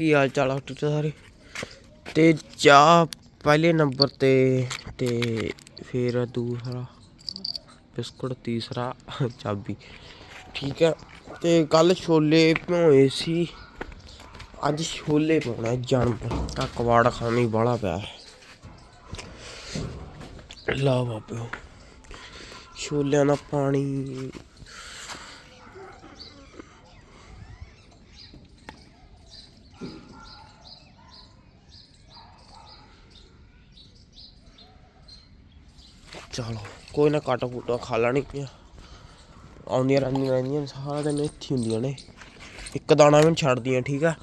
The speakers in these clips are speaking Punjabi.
ਕੀ ਹਾਲ ਚਾਲ ਆ ਤੁਸੀਂ ਸਾਰੇ? ਤੇ ਚਾਹ ਪਹਿਲੇ ਨੰਬਰ ਤੇ ਤੇ ਫਿਰ ਦੂਸਰਾ, ਬਿਸਕੁਟ ਤੀਸਰਾ, ਚਾਬੀ। ਠੀਕ ਹੈ ਤੇ ਕੱਲ ਛੋਲੇ ਭਿਓਏ ਸੀ। ਅੱਜ ਛੋਲੇ ਪਾਉਣਾ ਜਾਨਵਰ ਦਾ ਕਵਾੜ ਖਾਣੀ ਬਾਲਾ ਪਿਆ। ਹੈ ਲਾ ਬਾਬਿਓ, ਛੋਲਿਆਂ ਦਾ ਪਾਣੀ ਚਲੋ, ਕੋਈ ਨਾ ਕੱਟ ਫੂਟਾ ਖਾ ਲੈਣੀ ਆਉਂਦੀਆਂ ਰਹਿੰਦੀਆਂ ਰਹਿੰਦੀਆਂ ਸਾਰਾ ਦਿਨ ਇੱਥੇ ਹੁੰਦੀਆਂ ਨੇ। ਇੱਕ ਦਾਣਾ ਵੀ ਨੀ ਛੱਡਦੀਆਂ, ਠੀਕ ਆ?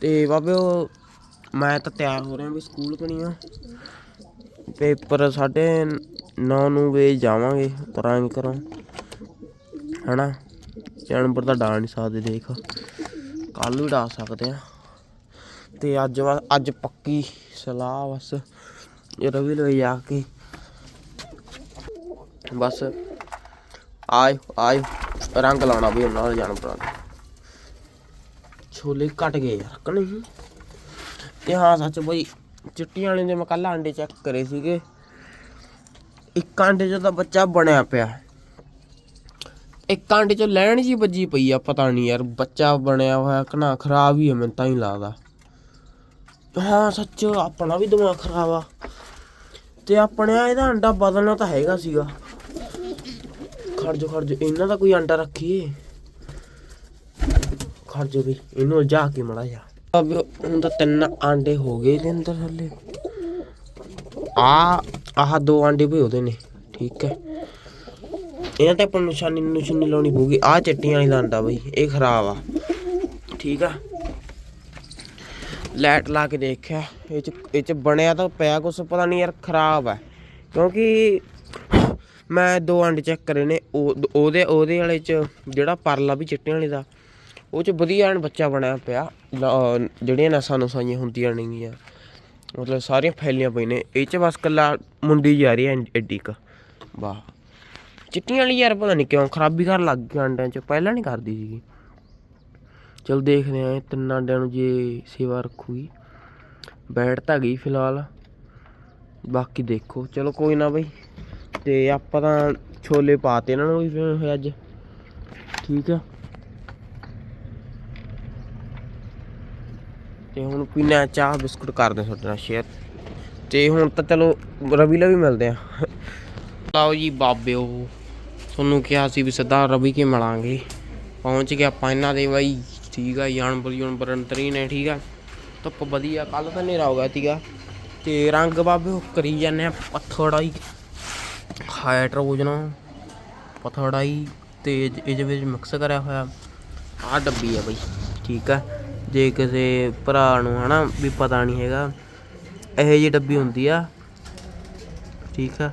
ਤੇ ਬਾਬੇ ਉਹ, ਮੈਂ ਤਾਂ ਤਿਆਰ ਹੋ ਰਿਹਾ ਵੀ ਸਕੂਲ ਕਣੀ ਆ। ਪੇਪਰ ਸਾਡੇ 9 ਨੂੰ ਵੇ ਜਾਵਾਂਗੇ ਤੁਰਾਂਗੇ ਕਰੋ ਹਨਾ? ਜਾਨਵਰ ਤਾਂ ਡਾ ਨਹੀਂ ਸਕਦੇ, ਦੇਖ। ਕੱਲ ਵੀ ਡਾ ਸਕਦੇ ਆ। ਤੇ ਅੱਜ ਵਾ- ਅੱਜ ਪੱਕੀ ਸਲਾਹ ਬਸ। ਰਵੀ ਲੈ ਜਾ ਕੇ ਬਸ ਆਏ ਆਏ। ਰੰਗ ਲਾਉਣਾ ਵੀ ਉਹਨਾਂ ਨਾਲ ਜਾਨਵਰਾਂ ਦਾ। ਛੋਲੇ ਘਟ ਗਏ ਯਾਰ, ਕਿ ਨਹੀਂ? ਤੇ ਹਾਂ ਸੱਚ ਬਈ ਚਿੱਟੀਆਂ ਵਾਲੇ ਦੇ ਮੈਂ ਕੱਲ ਆਂਡੇ ਚੈੱਕ ਕਰੇ ਸੀਗੇ। ਇੱਕ ਆਂਡੇ 'ਚ ਤਾਂ ਬੱਚਾ ਬਣਿਆ ਪਿਆ। ਇੱਕ ਆਂਡੇ 'ਚ ਲੈਣ ਜੀ ਵੱਜੀ ਪਈ ਆ, ਪਤਾ ਨਹੀਂ ਯਾਰ, ਬੱਚਾ ਬਣਿਆ ਹੋਇਆ ਕਿ ਨਾ, ਖਰਾਬ ਹੀ ਹੈ ਮੈਨੂੰ ਤਾਂ ਹੀ ਲੱਗਦਾ। ਹਾਂ, ਸੱਚ ਆਪਣਾ ਵੀ ਦਿਮਾਗ ਖਰਾਬ ਆ। ਤੇ ਆਪਣੇ ਇਹਦਾ ਅੰਡਾ ਬਦਲਣਾ ਤਾਂ ਹੈਗਾ ਸੀਗਾ। ਖੜ ਜੋ ਖੜ ਜੋ ਇਹਨਾਂ ਦਾ ਕੋਈ ਅੰਡਾ ਰੱਖੀਏ। ਖੜ ਜੋ ਵੀ, ਇਹਨੂੰ ਉਲਝਾ ਕੇ ਮੜਾ ਜਾ ਅਬ ਹੁਣ ਤਾਂ ਤਿੰਨ ਆਂਡੇ ਹੋ ਗਏ ਇਹਦੇ ਅੰਦਰ ਥੱਲੇ ਆ, ਆਹ ਦੋ ਆਂਡੇ ਵੀ ਉਹਦੇ ਨੇ, ਠੀਕ ਹੈ। ਇਹਨਾਂ ਤੇ ਆਪਾਂ ਨਿਸ਼ਾਨੀ ਨਿਸ਼ਾਨੀ ਲਾਉਣੀ ਪਊਗੀ। ਆ ਚਿੱਟੀਆਂ ਵਾਲੀ ਦਾ ਅੰਡਾ ਬਈ, ਇਹ ਖਰਾਬ ਆ। ਠੀਕ ਆ? ਲਾਈਟ ਲਾ ਕੇ ਦੇਖਿਆ। ਇਹ ਚ ਇਹ ਚ ਬਣਿਆ ਤਾਂ ਪਿਆ ਕੁਛ, ਪਤਾ ਨਹੀਂ ਯਾਰ ਖਰਾਬ ਹੈ। ਕਿਉਂਕਿ ਮੈਂ ਦੋ ਅੰਡ ਚੈੱਕ ਕਰੇ ਨੇ, ਉਹ- ਉਹਦੇ ਉਹਦੇ ਵਾਲੇ ਚ ਜਿਹੜਾ ਪਰਲਾ ਵੀ ਚਿੱਟੇ ਵਾਲੇ ਦਾ, ਉਹ ਚ ਵਧੀਆ ਐਨ ਬੱਚਾ ਬਣਿਆ ਪਿਆ। ਜਿਹੜੀਆਂ ਨਸਾਂ ਨਸਾਈਆਂ ਹੁੰਦੀਆਂ ਨੇਗੀਆਂ ਮਤਲਬ ਸਾਰੀਆਂ ਫੈਲੀਆਂ ਪਈਆਂ ਨੇ। ਇਹ ਚ ਬਸ ਕੱਲਾ ਮੁੰਡੀ ਜਾ ਰਹੀ ਐ ਐਡੀ ਕ। ਵਾਹ। ਚਿੱਟੀਆਂ ਵਾਲੀ ਯਾਰ ਪਤਾ ਨਹੀਂ ਕਿਉਂ, ਖਰਾਬੀ ਕਰਨ ਲੱਗ ਗਈ ਅੰਡਿਆਂ ਚ। ਪਹਿਲਾਂ ਨਹੀਂ ਕਰਦੀ ਸੀਗੀ। ਚਲ ਦੇਖਦੇ ਹਾਂ ਇਹ ਤਿੰਨਾਂ ਅੰਡਿਆਂ ਨੂੰ ਜੇ ਸੇਵਾ ਰੱਖੂਗੀ। ਬੈਠ ਤਾਂ ਗਈ ਫਿਲਹਾਲ। ਬਾਕੀ ਦੇਖੋ। ਚਲੋ ਕੋਈ ਨਾ ਬਈ। ਤੇ ਆਪਾਂ ਤਾਂ ਛੋਲੇ ਪਾਤੇ ਇਹਨਾਂ ਨੂੰ ਵੀ ਹੋਇਆ ਅੱਜ। ਠੀਕ ਆ। ਤੇ ਹੁਣ ਪੀਣਾ ਚਾਹ, ਬਿਸਕੁਟ ਕਰਦੇ ਤੁਹਾਡੇ ਨਾਲ ਸ਼ੇਅਰ ਤੇ ਹੁਣ ਤਾਂ ਚਲੋ ਰਵੀ ਲਈ ਵੀ ਮਿਲਦੇ ਆ। ਲਓ ਜੀ ਬਾਬਿਓ, ਤੁਹਾਨੂੰ ਕਿਹਾ ਸੀ ਵੀ ਸਿੱਧਾ ਰਵੀ ਕੇ ਮਿਲਾਂਗੇ। ਪਹੁੰਚ ਗਏ ਆਪਾਂ ਇਹਨਾਂ ਦੇ ਬਾਈ। ਠੀਕ ਆ ਜਾਨਵਰ ਜਾਨਵਰ ਅੰਤਰੀ ਨੇ ਠੀਕ ਆ। ਧੁੱਪ ਵਧੀਆ ਕੱਲ ਤਾਂ ਹਨੇਰਾ ਹੋ ਗਿਆ ਸੀਗਾ। ਤੇ ਰੰਗ ਬਾਬੇ ਉਹ ਕਰੀ ਜਾਂਦੇ ਆ ਪੱਥੜਾਈ ਹਾਈਡਰੋਜਨ ਪਥੜਾਈ ਤੇ ਇਹ- ਇਹਦੇ ਵਿੱਚ ਮਿਕਸ ਕਰਿਆ ਹੋਇਆ। ਆਹ ਡੱਬੀ ਆ ਬਈ, ਠੀਕ ਆ। ਜੇ ਕਿਸੇ ਭਰਾ ਨੂੰ ਹਨਾ ਵੀ ਪਤਾ ਨਹੀਂ ਹੈਗਾ, ਇਹੋ ਜਿਹੀ ਡੱਬੀ ਹੁੰਦੀ ਆ। ਠੀਕ ਆ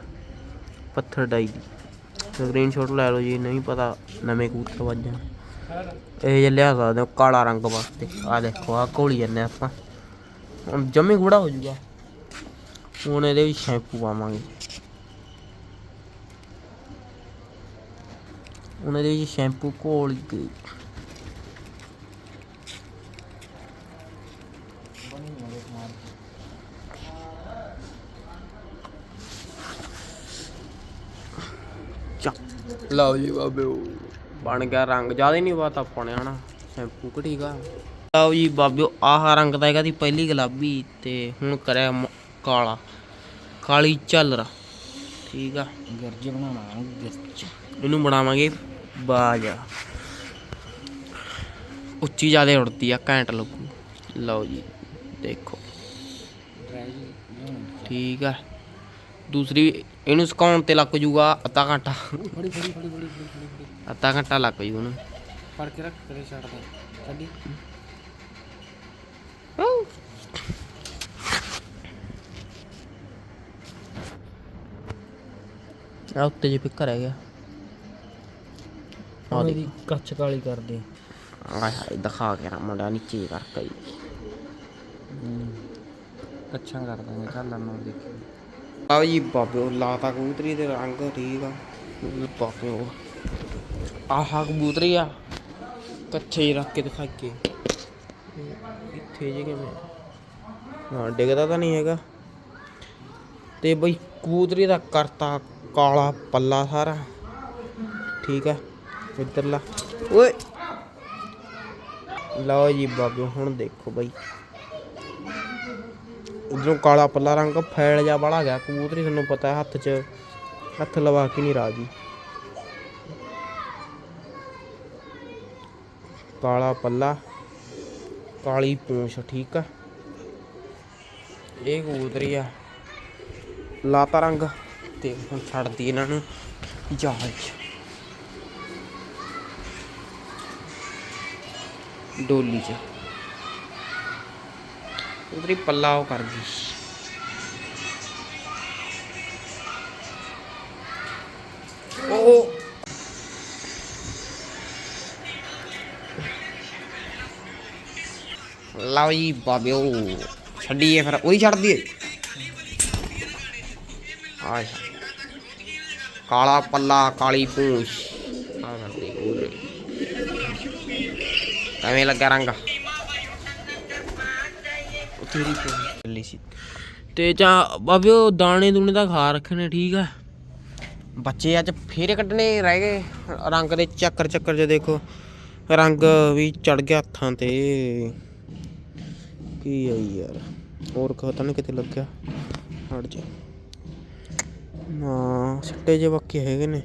ਪੱਥਰ ਡਾਈ ਦੀ। ਸਕਰੀਨਸ਼ਾਟ ਲੈ ਲਓ ਜੀ, ਨਹੀਂ ਪਤਾ ਨਵੇਂ ਕਬੂਤਰ ਵੱਜਣ। ਇਹ ਜੇ ਲਿਆ ਸਕਦੇ ਹੋ ਕਾਲਾ ਰੰਗ ਵਾਸਤੇ। ਆ ਦੇਖੋ ਆ ਘੋਲੀ ਜੰਨੇ ਆਪਾਂ। ਹੁਣ ਜੰਮੀ ਗੂੜਾ ਹੋ ਜਾਊਗਾ ਹੁਣ ਇਹਦੇ ਵਿੱਚ ਸ਼ੈਂਪੂ ਪਾਵਾਂਗੇ। ਹੁਣ ਇਹਦੇ ਵਿੱਚ ਸ਼ੈਂਪੂ ਘੋਲ ਕੇ। ਚੱਕ। ਲਓ ਜੀ ਬਾਬੇ। ਬਣ ਗਿਆ ਰੰਗ ਜ਼ਿਆਦਾ ਨਹੀਂ ਬਾਤ ਆਪਾਂ ਨੇ ਹਨਾ? ਸ਼ੈਂਪੂ ਕਿ ਠੀਕ ਆ? ਲਓ ਜੀ ਬਾਬਿਓ ਆਹ ਰੰਗ ਦਾ ਹੈਗਾ ਦੀ ਪਹਿਲੀ ਗੁਲਾਬੀ ਤੇ ਹੁਣ ਕਰਿਆ ਕਾਲਾ। ਕਾਲੀ ਝੱਲਰ। ਠੀਕ ਆ? ਗਰਜ ਬਣਾਉਣਾ ਗਰਜ। ਇਹਨੂੰ ਬਣਾਵਾਂਗੇ ਬਾਜ। ਉੱਚੀ ਜ਼ਿਆਦਾ ਉੜਦੀ ਆ ਘੈਂਟ ਲੱਗੂ। ਲਓ ਜੀ ਦੇਖੋ। ਠੀਕ ਆ? ਦੂਸਰੀ ਇਹਨੂੰ ਸੁਕਾਉਣ ਤੇ ਲੱਗ ਜੂਗਾ ਅੱਧਾ ਘੰਟਾ। ਫੜੀ ਫੜੀ ਫੜੀ ਫੜੀ ਫੜੀ ਫੜੀ ਅੱਧਾ ਘੰਟਾ ਲੱਗ ਜੂ ਉਹਨੂੰ। ਫੜ ਕੇ ਰੱਖ ਕਰੇ ਛੱਡ ਦੇ। ਛੱਡੀ। ਆ ਉੱਤੇ ਜੇ ਪਿੱਕਰ ਰਹਿ ਗਿਆ। ਆ ਦੇ ਉਹਦੀ ਕੱਚ ਕਾਲੀ ਕਰਦੇ। ਆਏ ਹਾਏ ਦਿਖਾ ਕੇ ਨਾ ਮੁੰਡਾ ਨੀਚੇ ਕਰਕੇ। ਹੀ। ਕੱਚਾ ਕਰ ਦਾਂਗੇ ਚੱਲ ਲੰਮਾ ਦੇਖੀ। ਆਓ ਜੀ ਬਾਬਿਓ ਲਾਤਾ ਕਬੂਤਰੀ ਦੇ ਰੰਗ ਠੀਕ ਆ। ਬਾਬਿਓ ਆਹ ਕਬੂਤਰੀ ਆ। ਕੱਚੇ ਹੀ ਰੱਖ ਕੇ ਦਿਖਾ ਕੇ। ਇੱਥੇ ਜੇ ਕਿਵੇਂ? ਹਾਂ, ਡਿੱਗਦਾ ਤਾਂ ਨਹੀਂ ਹੈਗਾ। ਤੇ ਬਈ ਕਬੂਤਰੀ ਦਾ ਕਰਤਾ ਕਾਲਾ ਪੱਲਾ ਸਾਰਾ। ਠੀਕ ਆ ਇੱਧਰਲਾ ਓਏ। ਲਓ ਜੀ ਬਾਬੇ, ਹੁਣ ਦੇਖੋ ਬਈ। ਉਧਰੋਂ ਕਾਲਾ ਪੱਲਾ ਰੰਗ ਫੈਲ ਜਾ ਬੜਾ ਗਿਆ, ਕਬੂਤਰੀ ਤੁਹਾਨੂੰ ਪਤਾ ਹੱਥ 'ਚ, ਹੱਥ ਲਵਾ ਕੇ ਨਹੀਂ ਰਾਜੀ ਕਾਲਾ ਪੱਲਾ, ਕਾਲੀ ਪੂੰਛ, ਠੀਕ ਆ। ਇਹ ਕਬੂਤਰੀ ਆ। ਲਾਤਾ ਰੰਗ ਤੇ ਹੁਣ ਛੱਡਦੀ ਇਹਨਾਂ ਨੂੰ ਜਹਾਜ਼ 'ਚ। ਡੋਲੀ 'ਚ। ਉਧਰੀ ਪੱਲਾ ਉਹ ਕਰ ਗਈ। ਉਹ ਲਓ ਜੀ ਬਾਬਿਓ ਛੱਡੀਏ ਫਿਰ ਉਹੀ ਛੱਡ ਦਈਏ ਆਏ ਕਾਲਾ ਪੱਲਾ ਕਾਲੀ ਪੂੰਛ। ਐਵੇਂ ਲੱਗਾ ਰੰਗ। ਤੇਰੀ ਚੱਲੀ ਸੀ। ਤੇ ਜਾਂ ਬਾਬਿਓ ਦਾਣੇ ਦੂਣੇ ਦਾ ਖਾ ਰੱਖਣੇ ਠੀਕ ਆ। ਬੱਚੇ ਅੱਜ ਫੇਰੇ ਕੱਢਣੇ ਰਹਿ ਗਏ। ਰੰਗ ਦੇ ਚੱਕਰ ਚੱਕਰ ਚ ਦੇਖੋ। ਰੰਗ ਵੀ ਚੜ ਗਿਆ ਹੱਥਾਂ ਤੇ। ਕੀ ਹੈ ਯਾਰ। ਹੋਰ ਪਤਾ ਨਹੀਂ ਕਿਤੇ ਲੱਗਿਆ। ਹਟ ਜਾ। ਨਾ, ਸਿੱਟੇ ਜੇ ਬਾਕੀ ਹੈਗੇ ਨੇ।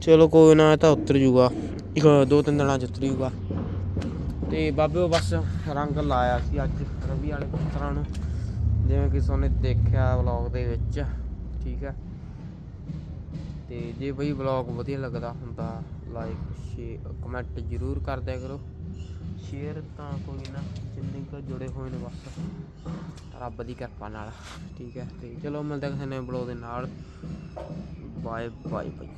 ਚਲੋ ਕੋਈ ਨਾ, ਇਹ ਤਾਂ ਉਤਰ ਜੂਗਾ। ਇੱਕ, ਦੋ, ਤਿੰਨ ਦਿਨਾਂ ਚ ਉਤਰ ਜੂਗਾ। ਤੇ ਬਾਬੇ ਉਹ ਬਸ ਰੰਗ ਲਾਇਆ ਸੀ ਅੱਜ ਰਵੀ ਵਾਲੇ ਪੁੱਤਰਾਂ ਨੂੰ, ਜਿਵੇਂ ਕਿ ਸੋਨੇ ਦੇਖਿਆ ਵਲੌਗ ਦੇ ਵਿੱਚ, ਠੀਕ ਹੈ। ਤੇ ਜੇ ਬਈ ਵਲੌਗ ਵਧੀਆ ਲੱਗਦਾ ਹੁੰਦਾ ਲਾਈਕ ਸ਼ੇਅਰ ਕਮੈਂਟ ਜ਼ਰੂਰ ਕਰ ਦਿਆ ਕਰੋ। ਸ਼ੇਅਰ ਤਾਂ ਕੋਈ ਨਾ, ਜਿੰਨੇ ਕੁ ਜੁੜੇ ਹੋਏ ਨੇ ਬਸ, ਰੱਬ ਦੀ ਕਿਰਪਾ ਨਾਲ, ਠੀਕ ਹੈ। ਤੇ ਚਲੋ ਮਿਲਦੇ ਹਾਂ ਕਿਸੇ ਨਵੇਂ ਵਲੌਗ ਦੇ ਨਾਲ। ਬਾਏ ਬਾਏ ਬਾਈ